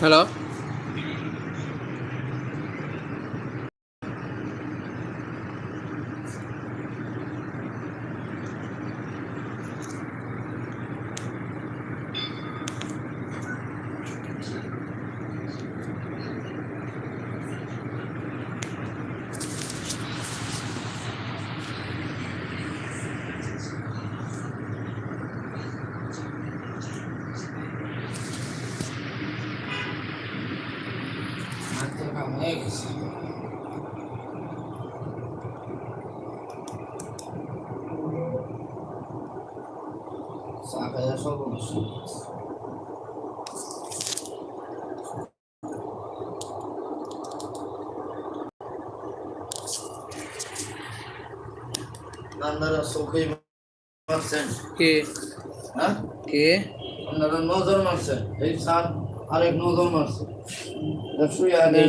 Hello আপনারা চোখে মারছেন। কে? হ্যাঁ? কে? আপনারা নজর মারছেন। এই স্যার আরেক নজর মারছে। শুয়ে আগে।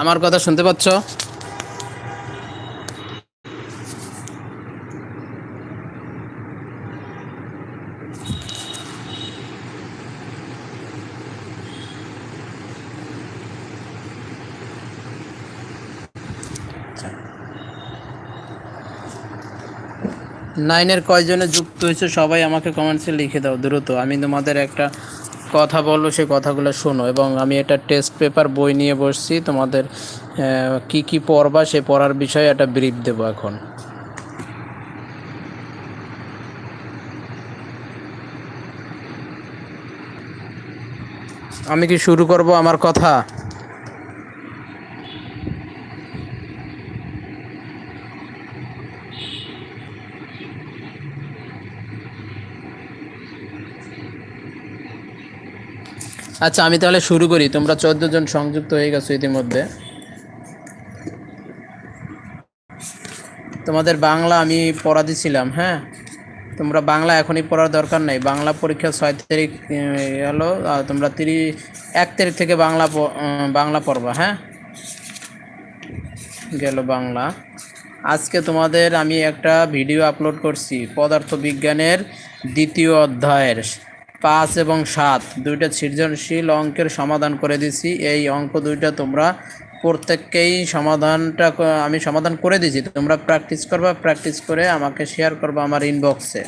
আমার কথা শুনতে পাচ্ছ? নাইনের কয়জনে যুক্ত হয়েছে, সবাই আমাকে কমেন্টসে লিখে দাও, দ্রুত। আমি তোমাদের একটা কথা বলব, সেই কথাগুলো শোনো। এবং আমি এটা টেস্ট পেপার বই নিয়ে বসছি, তোমাদের কি কি পড়বা, সে পড়ার বিষয়ে একটা ব্রিফ দেবো এখন। আমি কি শুরু করব আমার কথা? আচ্ছা আমি তাহলে শুরু করি। তোমরা চোদ্দ জন সংযুক্ত হয়ে গেছো ইতিমধ্যে। তোমাদের বাংলা আমি পড়া দিছিলাম হ্যাঁ? তোমরা বাংলা এখনই পড়ার দরকার নাই। বাংলা পরীক্ষা ছয় তারিখ হলো তোমরা তিরিশ, এক তারিখ থেকে বাংলা বাংলা পড়বা হ্যাঁ? গেল বাংলা। আজকে তোমাদের আমি একটা ভিডিও আপলোড করছি, পদার্থবিজ্ঞানের দ্বিতীয় অধ্যায়ের। পাঁচ এবং সাত। দুইটা সৃজনশীল অঙ্কের সমাধান করে দিছি। এই অঙ্ক দুইটা তোমরা প্রত্যেককেই সমাধানটা আমি সমাধান করে দিয়েছি তোমরা প্র্যাকটিস করবা প্র্যাকটিস করে আমাকে শেয়ার করবা আমার ইনবক্সে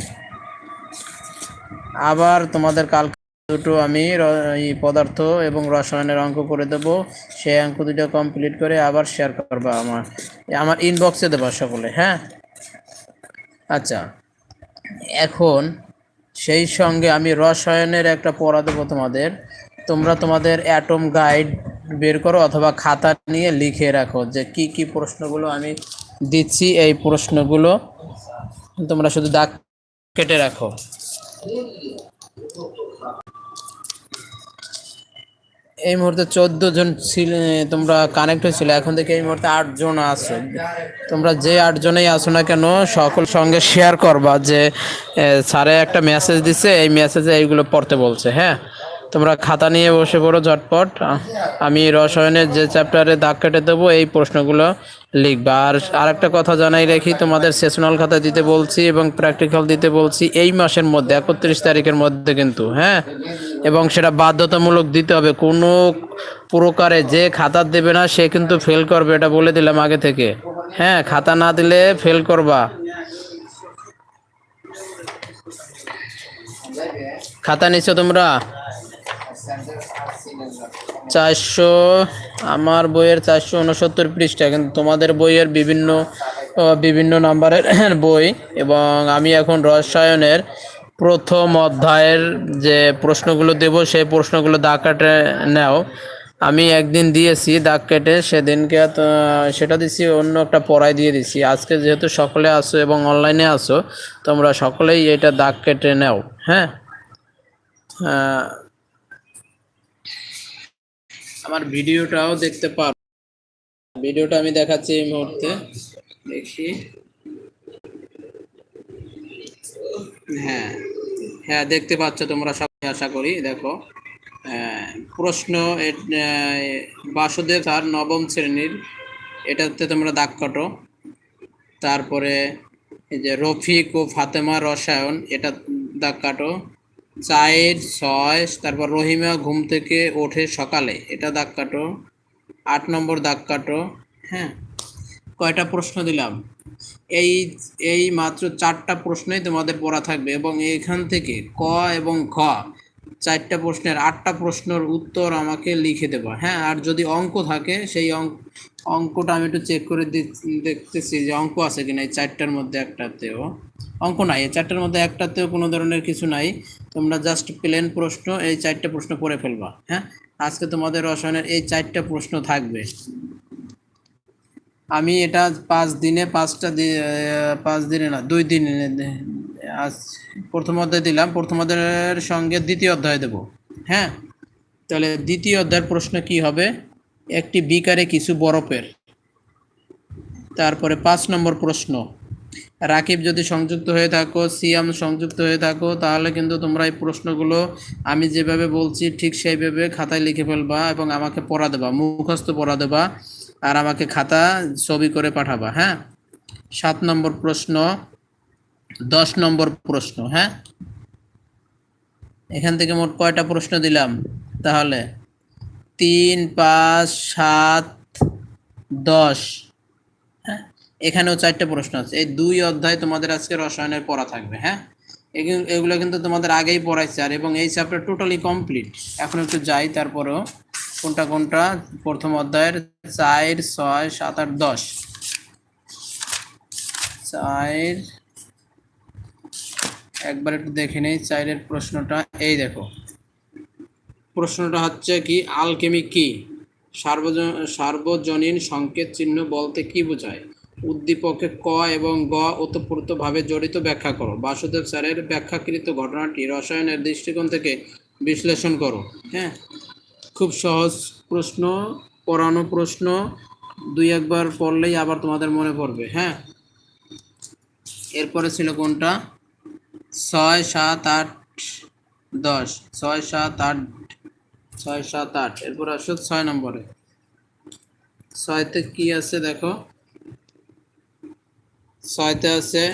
আবার তোমাদের কাল দুটো আমি পদার্থ এবং রসায়নের অঙ্ক করে দেবো। সেই অঙ্ক দুটো কমপ্লিট করে আবার শেয়ার করবা আমার। আমার ইনবক্সে দেবা সকলে হ্যাঁ? আচ্ছা। এখন সেই সঙ্গে আমি রসায়নের একটা পড়া দেবো তোমাদের। তোমরা তোমাদের অ্যাটম গাইড বের করো অথবা খাতা নিয়ে লিখে রাখো যে কি কি প্রশ্নগুলো আমি দিচ্ছি এই প্রশ্নগুলো। তোমরা শুধু দাগ কেটে রাখো। এই মুহূর্তে চোদ্দ জন ছিল, তোমরা কানেক্ট হয়েছিল। এখন থেকে এই মুহূর্তে আটজন আছে। তোমরা যে আটজনেই আসো না কেন, সকল সঙ্গে শেয়ার করবা যে স্যারে একটা মেসেজ দিছে, এই মেসেজে এইগুলো পড়তে বলছে হ্যাঁ? তোমরা খাতা নিয়ে বসে পড়ো ঝটপট। আমি রসায়নের যে চ্যাপ্টারে দাগ কেটে দেবো, এই প্রশ্নগুলো লিখবা। আর আরেকটা কথা জানাই রাখি, তোমাদের সেশনাল খাতা দিতে বলছি এবং প্র্যাকটিক্যাল দিতে বলছি, এই মাসের মধ্যে, একত্রিশ তারিখের মধ্যে কিন্তু হ্যাঁ? এবং সেটা বাধ্যতামূলক দিতে হবে। কোনো প্রকারে যে খাতা দেবে না, সে কিন্তু ফেল করবে, এটা বলে দিলাম আগে থেকে। হ্যাঁ খাতা না দিলে ফেল করবা। খাতা নিচ্ছ তোমরা? চারশো, আমার বইয়ের চারশো উনসত্তর পৃষ্ঠা, কিন্তু তোমাদের বইয়ের বিভিন্ন বিভিন্ন নাম্বারের বই এবং আমি এখন রসায়নের প্রথম অধ্যায়ের যে প্রশ্নগুলো দেব, সেই প্রশ্নগুলো দাগ কাটে নাও। আমি একদিন দিয়েছি, দাগ কেটে সেদিনকে সেটা দিছি, অন্য একটা পড়ায় দিয়ে দিছি। আজকে যেহেতু সকলে আসো এবং অনলাইনে আসো তোমরা সকলেই এটা দাগ কেটে নাও হ্যাঁ? আমার ভিডিওটাও দেখতে পারো। ভিডিওটা আমি দেখাচ্ছি এই মুহূর্তে। দেখি। হ্যাঁ হ্যাঁ দেখতে পাচ্ছ তোমরা সবাই আশা করি দেখো। আহ, প্রশ্ন বাসুদেব স্যার নবম শ্রেণির এটাতে তোমরা দাগ কাটো। তারপরে এই যে রফিক ও ফাতেমা রসায়ন এটা দাগ কাটো। চার ছয়, তারপর রহিমা ঘুম থেকে ওঠে সকালে। এটা দাগ কাটো। আট নম্বর দাগ কাটো। হ্যাঁ কয়টা প্রশ্ন দিলাম? এই এই মাত্র চারটা প্রশ্নই তোমাদের পড়া থাকবে এবং এখান থেকে ক এবং খ চারটা প্রশ্নের আটটা প্রশ্নের উত্তর আমাকে লিখে দেবা। হ্যাঁ আর যদি অঙ্ক থাকে, সেই অঙ্ক অঙ্কটা আমি একটু চেক করে দেখতেছি যে অঙ্ক আছে কিনা এই চারটার মধ্যে একটাতেও। অঙ্ক নাই, এই চারটার মধ্যে একটাতেও কোনো ধরনের কিছু নাই। তোমরা জাস্ট প্লেন প্রশ্ন, এই চারটা প্রশ্ন পড়ে ফেলবা হ্যাঁ? আজকে তোমাদের রসায়নের এই চারটা প্রশ্ন থাকবে। আমি এটা পাঁচ দিনে, পাঁচটা পাঁচ দিনে না, দুই দিনে আজ প্রথম অধ্যায় দিলাম, প্রথম অধ্যায়ের সঙ্গে দ্বিতীয় অধ্যায় দেব হ্যাঁ? তাহলে দ্বিতীয় অধ্যায়ের প্রশ্ন কি হবে? একটি বিকারে কিছু বরফের, তারপরে পাঁচ নম্বর প্রশ্ন রাকিব যদি সংযুক্ত হয়ে থাকো, সিয়াম সংযুক্ত হয়ে থাকো, তাহলে কিন্তু তোমরা এই প্রশ্নগুলো আমি যেভাবে বলছি ঠিক সেইভাবে খাতায় লিখে ফেলবা এবং আমাকে পড়া দেবা, মুখস্থ পড়া দেবা আর আমাকে খাতা ছবি করে পাঠাবা হ্যাঁ? সাত নম্বর প্রশ্ন, দশ নম্বর প্রশ্ন হ্যাঁ? এখান থেকে মোট কয়টা প্রশ্ন দিলাম? তাহলে তিন, পাঁচ, সাত, দশ। এখানেও চারটে প্রশ্ন আছে। এই দুই অধ্যায় তোমাদের আজকে রসায়নের পড়া থাকবে হ্যাঁ? এগুলো- কিন্তু তোমাদের আগেই পড়াইছে, আর এবং এই চ্যাপ্টার টোটালি কমপ্লিট এখন একটু যাই, তারপরেও কোনটা কোনটা? প্রথম অধ্যায়ের চার, ছয়, সাত, আট, দশ। চার, একবার একটু দেখে নেই, চারের প্রশ্নটা, এই দেখো। প্রশ্নটা হচ্ছে কি আলকেমি কি? সার্বজন সার্বজনীন সংকেত চিহ্ন বলতে কি বোঝায়? উদ্দীপকে ক এবং গ ওতপ্রোতভাবে জড়িত ব্যাখ্যা করো। বাসুদেব স্যারের ব্যাখ্যাকৃত ঘটনাটি রসায়নের দৃষ্টিকোণ থেকে বিশ্লেষণ করো। হ্যাঁ? খুব সহজ প্রশ্ন, পড়ানো প্রশ্ন, দুই একবার পড়লেই আবার তোমাদের মনে পড়বে। হ্যাঁ? এরপরে ছিল কোনটা? ছয়, সাত, আট, দশ। ছয়, সাত, আট, ছয়, সাত, আট। এরপর আসো ছয় নম্বরে। ছয়তে কি আছে দেখো? ছয়তে আছে।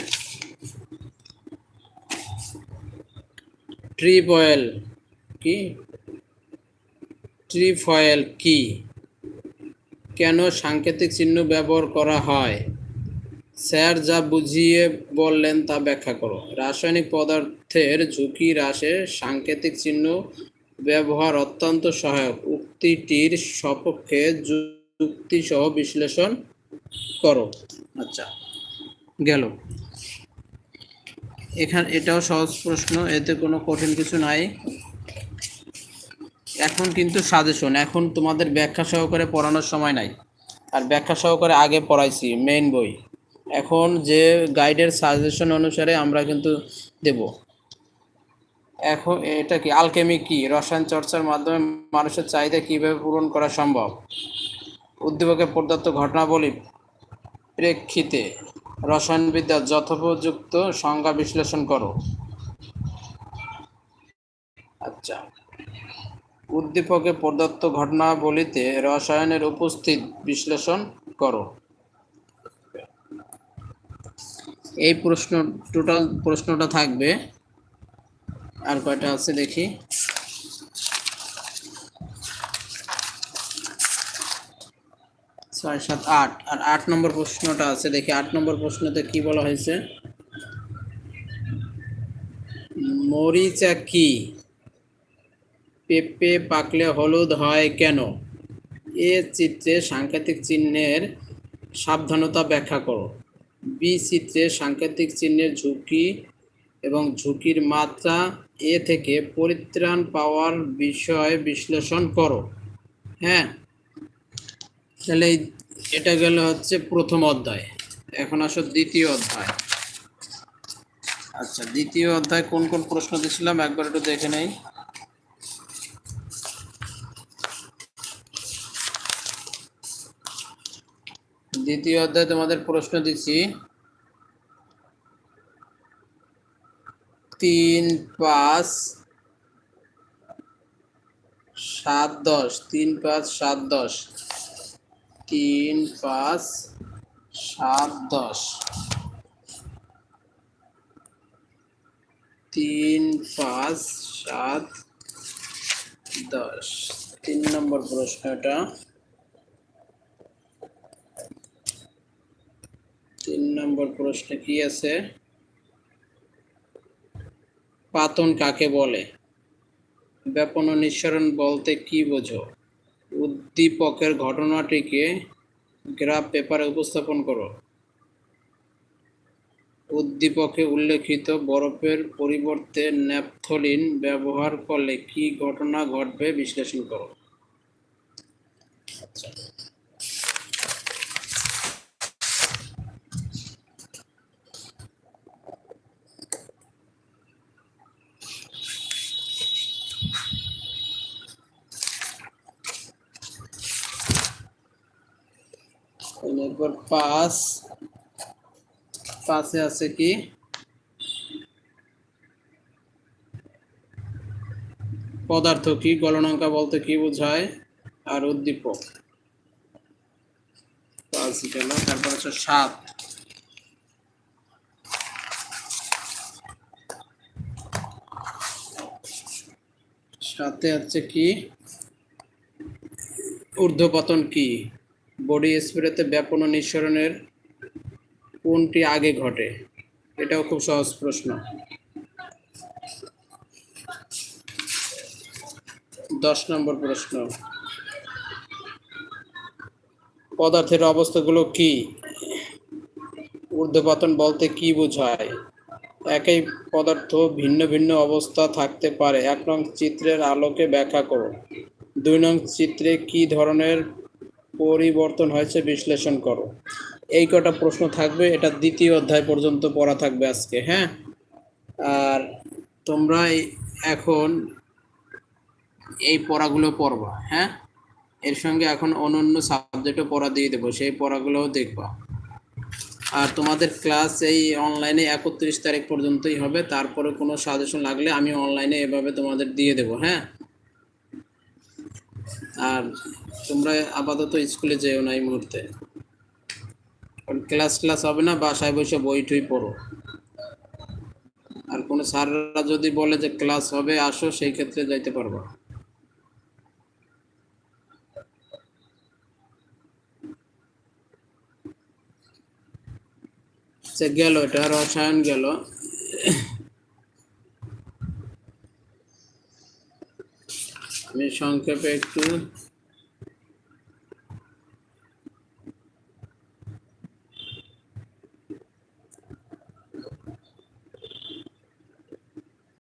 ট্রিপ কি? ট্রিফয়েল কি? কেন সাংকেতিক চিহ্ন ব্যবহার করা হয়? স্যার যা বুঝিয়ে বললেন তা ব্যাখ্যা করো। রাসায়নিক পদার্থের ঝুঁকি হ্রাসে সাংকেতিক চিহ্ন ব্যবহার অত্যন্ত সহায়ক। উক্তিটির সপক্ষে যুক্তি সহ বিশ্লেষণ করো। আচ্ছা। গেল। এখানে এটাও সহজ প্রশ্ন, এতে কোনো কঠিন কিছু নাই। এখন কিন্তু সাজেশন এখন তোমাদের ব্যাখ্যা সহকারে পড়ানোর সময় নাই। আর ব্যাখ্যা সহকারে আগে পড়াইছি মেইন বই। এখন যে গাইডের সাজেশন অনুসারে আমরা কিন্তু দেব। এখন এটা কি আলকেমি কি, রসায়ন চর্চার মাধ্যমে মানুষের চাহিদা কীভাবে পূরণ করা সম্ভব? উদ্দীপকে প্রদত্ত ঘটনাবলী প্রেক্ষিতে রসায়নবিদ্যার যথোপযুক্ত সংজ্ঞা বিশ্লেষণ করো। আচ্ছা। উদ্দীপকে প্রদত্ত ঘটনাবলীতে রসায়নের উপস্থিত বিশ্লেষণ করো। এই প্রশ্ন, টোটাল প্রশ্নটা থাকবে। আর কয়টা আছে দেখি। ছয় সাত, আট। আর আট নম্বর প্রশ্নটা আছে, দেখি আট নম্বর প্রশ্নতে কি বলা হয়েছে? মরিচা কি? পেঁপে পাকলে হলুদ হয় কেন? এ চিত্রে সাংকেতিক চিহ্নের সাবধানতা ব্যাখ্যা করো। বি চিত্রে সাংকেতিক চিহ্নের ঝুঁকি এবং ঝুঁকির মাত্রা। এ থেকে পরিত্রাণ পাওয়ার বিষয় বিশ্লেষণ করো। হ্যাঁ তাহলে এটা গেল হচ্ছে প্রথম অধ্যায়। এখন আসো দ্বিতীয় অধ্যায়। আচ্ছা দ্বিতীয় অধ্যায় কোন কোন প্রশ্ন দিয়েছিলাম একবার একটু দেখে নেই। দ্বিতীয় অধ্যায় তোমাদের প্রশ্ন দিচ্ছি তিন, পাঁচ, সাত, দশ। তিন, পাঁচ, সাত, দশ। তিন, পাঁচ, সাত, দশ। তিন, পাঁচ, সাত, দশ। তিন নম্বর প্রশ্নটা। তিন নম্বর প্রশ্ন কি আছে? পাতন কাকে বলে? ব্যাপন নিঃসরণ বলতে কি বোঝো? উদ্দীপকের ঘটনাটিকে গ্রাফ পেপারে উপস্থাপন করো। উদ্দীপকে উল্লেখিত বরফের পরিবর্তে ন্যাপথলিন ব্যবহার করলে কি ঘটনা ঘটবে বিশ্লেষণ করো। আচ্ছা। এরপর পাঁচ পাশে আছে কি? পদার্থ কি? গলনাঙ্কা বলতে কি বোঝায়? আর উদ্দীপক। পাঁচ গেল, তারপর হচ্ছে সাত। সাথে হচ্ছে কি? ঊর্ধ্বপতন কি? বডি স্প্রেতে ব্যাপন নিঃসরণের কোনটি আগে ঘটে? এটাও খুব সহজ প্রশ্ন। দশ নম্বর প্রশ্ন। পদার্থের অবস্থাগুলো কি? ঊর্ধ্বপাতন বলতে কি বোঝায়? একই পদার্থ ভিন্ন ভিন্ন অবস্থা থাকতে পারে। এক নং চিত্রের আলোকে ব্যাখ্যা করো। দুই নং চিত্রে কি ধরনের পরিবর্তন হয়েছে, বিশ্লেষণ করো। এই কটা প্রশ্ন থাকবে, এটা দ্বিতীয় অধ্যায় পর্যন্ত পড়া থাকবে আজকে হ্যাঁ? আর তোমরা এখন এই পড়াগুলো পড়বা হ্যাঁ? এর সঙ্গে এখন অন্যান্য সাবজেক্টও পড়া দিয়ে দেবো, সেই পড়াগুলোও দেখবা। আর তোমাদের ক্লাস এই অনলাইনে একত্রিশ তারিখ পর্যন্তই হবে, তারপরে কোনো সাজেশন লাগলে আমি অনলাইনে এভাবে তোমাদের দিয়ে দেবো হ্যাঁ? আর তোমরা আপাতত স্কুলে যেও না এই মুহূর্তে। ক্লাস ক্লাস হবে না, বাসায় বসে বই টই পড়ো। আর কোনো স্যাররা যদি বলে যে ক্লাস হবে, আসো, সেই ক্ষেত্রে যাইতে পারবা সে গেল এটা, রসায়ন গেল আমি সংক্ষেপে একটু